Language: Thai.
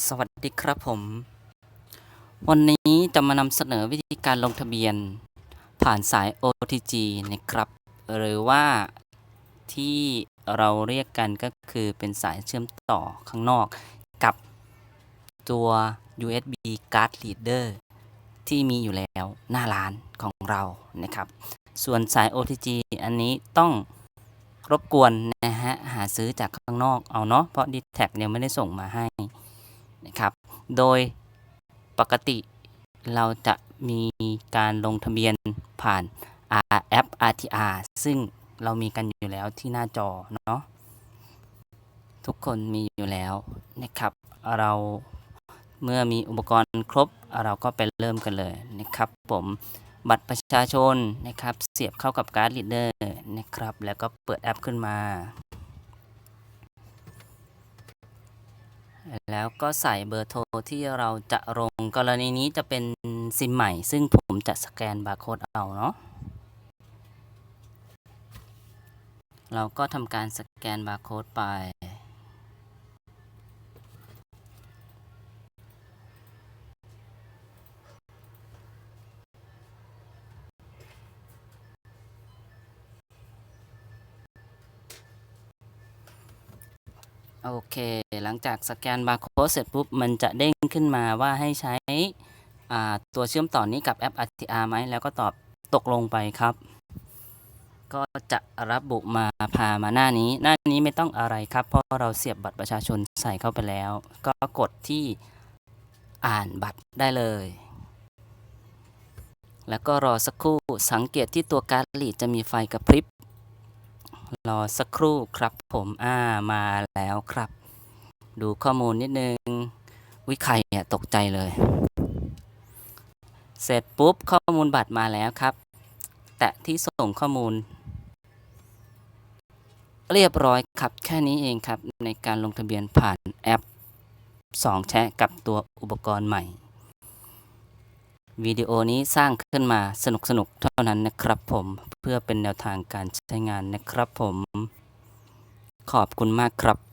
สวัสดีครับผม วันนี้จะมานำเสนอวิธีการลงทะเบียน ผ่านสาย OTG นะครับ หรือว่าที่เราเรียกกันก็คือเป็นสายเชื่อมต่อข้างนอกกับตัว USB card reader ที่มีอยู่แล้วหน้าร้านของเรานะครับ ส่วนสาย OTG อันนี้ต้องรบกวนนะฮะ หาซื้อจากข้างนอกเอาเนาะเพราะ d t แทยังไม่ได้ส่งมาให้ นะครับ โดยปกติเราจะมีการลงทะเบียนผ่าน R- แอป RTR ซึ่งเรามีกันอยู่แล้วที่หน้าจอเนาะทุกคนมีอยู่แล้วนะครับ เราเมื่อมีอุปกรณ์ครบเราก็ไปเริ่มกันเลยนะครับ ผมบัตรประชาชนนะครับ เสียบเข้ากับการ์ดลีดเดอร์นะครับ แล้วก็เปิดแอปขึ้นมา แล้วก็ใส่เบอร์โทรที่เราจะลงกรณีนี้จะเป็นซิมใหม่ ซึ่งผมจะสแกนบาร์โค้ดเอาเนาะเราก็ทำการสแกนบาร์โค้ดไป โอเค หลังจากสแกนบาร์โค้ดเสร็จปุ๊บ มันจะเด้งขึ้นมาว่าให้ใช้ตัวเชื่อมต่อนี้กับแอป RTR ไหม แล้วก็ตอบตกลงไปครับ ก็จะระบุมาพามาหน้านี้ หน้านี้ไม่ต้องอะไรครับ เพราะเราเสียบบัตรประชาชนใส่เข้าไปแล้ว ก็กดที่อ่านบัตรได้เลย แล้วก็รอสักครู่ สังเกตที่ตัวการ์ดลีดจะมีไฟกระพริบ รอสักครู่ครับผมอ่ามาแล้วครับ ดูข้อมูลนิดนึง วิใครเนี่ยตกใจเลย เสร็จปุ๊บข้อมูลบัตรมาแล้วครับ แตะที่ส่งข้อมูล เรียบร้อยครับแค่นี้เองครับ ในการลงทะเบียนผ่านแอป 2 แชะกับตัวอุปกรณ์ใหม่วิดีโอนี้สร้างขึ้นมาสนุกๆ เท่านั้นนะครับผม เพื่อเป็นแนวทางการใช้งานนะครับผม ขอบคุณมากครับ